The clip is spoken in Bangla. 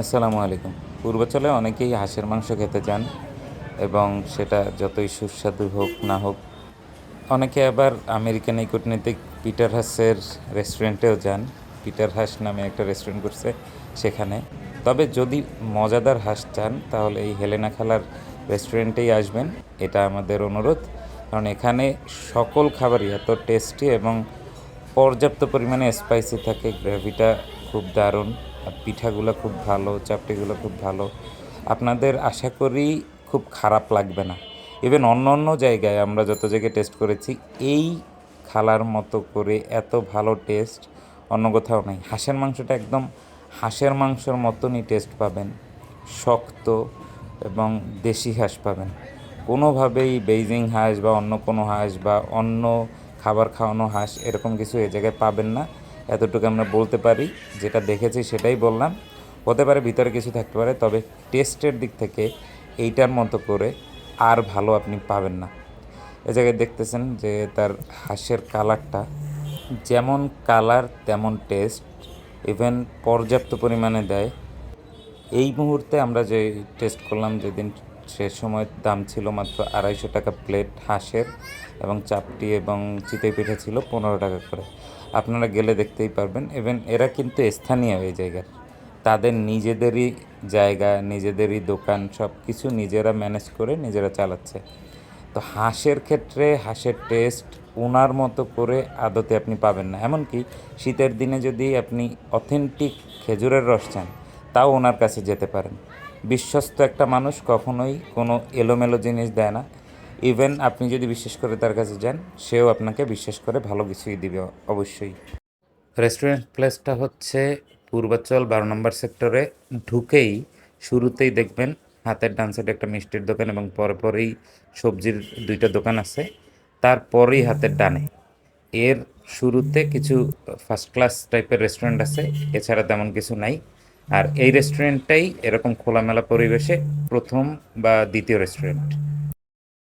আসসালামু আলাইকুম। পূর্বাচলে অনেকেই হাঁসের মাংস খেতে চান এবং সেটা যতই সুস্বাদু হোক না হোক, অনেকে আবার আমেরিকান এই কূটনীতিক পিটার হাসের রেস্টুরেন্টেও যান। পিটার হাস নামে একটা রেস্টুরেন্ট করছে সেখানে। তবে যদি মজাদার হাঁস চান, তাহলে এই হেলেনা খালার রেস্টুরেন্টেই আসবেন। এটা আমাদের অনুরোধ, কারণ এখানে সকল খাবারই এত টেস্টি এবং পর্যাপ্ত পরিমাণে স্পাইসি থাকে গ্রেভিটা খুব দারুণ। পিঠাগুলো খুব ভালো চাপটিগুলো খুব ভালো। আপনাদের আশা করি খুব খারাপ লাগবে না। ইভেন অন্য অন্য জায়গায় আমরা যত জায়গায় টেস্ট করেছি, এই খালার মতো করে এত ভালো টেস্ট অন্য কোথাও নেই। হাঁসের মাংসটা একদম হাঁসের মাংসর মতনই টেস্ট পাবেন। শক্ত এবং দেশি হাঁস পাবেন। কোনোভাবেই বেইজিং হাঁস বা অন্য কোনো হাঁস বা অন্য খাবার খাওয়ানো হাঁস এরকম কিছু এ জায়গায় পাবেন না। এতটুকু আমরা বলতে পারি, যেটা দেখেছি সেটাই বললাম। হতে পারে ভিতরে কিছু থাকতে পারে, তবে টেস্টের দিক থেকে এইটার মতো করে আর ভালো আপনি পাবেন না। এ জায়গায় দেখতেছেন যে তার হাঁসের কালারটা যেমন কালার, তেমন টেস্ট। ইভেন পর্যাপ্ত পরিমাণে দেয়। এই মুহূর্তে আমরা যে টেস্ট করলাম, যেদিন সে সময় দাম ছিল মাত্র আড়াইশো টাকা প্লেট হাঁসের এবং চাপটি এবং চিতই পিঠা ছিল পনেরো টাকা করে। আপনারা গেলে দেখতেই পারবেন। ইভেন এরা কিন্তু স্থানীয় এই জায়গার। তাদের নিজেদেরই জায়গা, নিজেদেরই দোকান সব কিছু নিজেরা ম্যানেজ করে নিজেরা চালাচ্ছে। তো হাঁসের ক্ষেত্রে হাঁসের টেস্ট ওনার মতো করে আদতে আপনি পাবেন না। এমনকি শীতের দিনে যদি আপনি অথেন্টিক খেজুরের রস চান, তাও ওনার কাছে যেতে পারেন। বিশ্বস্ত একটা মানুষ কখনোই কোনো এলোমেলো জিনিস দেয় না। ইভেন আপনি যদি বিশ্বাস করে তার কাছে যান, সেও আপনাকে বিশ্বাস করে ভালো কিছুই দিবে, অবশ্যই। রেস্টুরেন্ট প্লেসটা হচ্ছে পূর্বাচল বারো নম্বর সেক্টরে ঢুকেই শুরুতেই দেখবেন হাতের ডান সাইডে একটা মিষ্টির দোকান এবং পরপরই সবজির দুইটা দোকান আছে। তারপরেই হাতের ডানে। এর শুরুতে কিছু ফার্স্ট ক্লাস টাইপের রেস্টুরেন্ট আছে। এছাড়া তেমন কিছু নাই। আর এই রেস্টুরেন্টটাই এরকম খোলামেলা পরিবেশে প্রথম বা দ্বিতীয় রেস্টুরেন্ট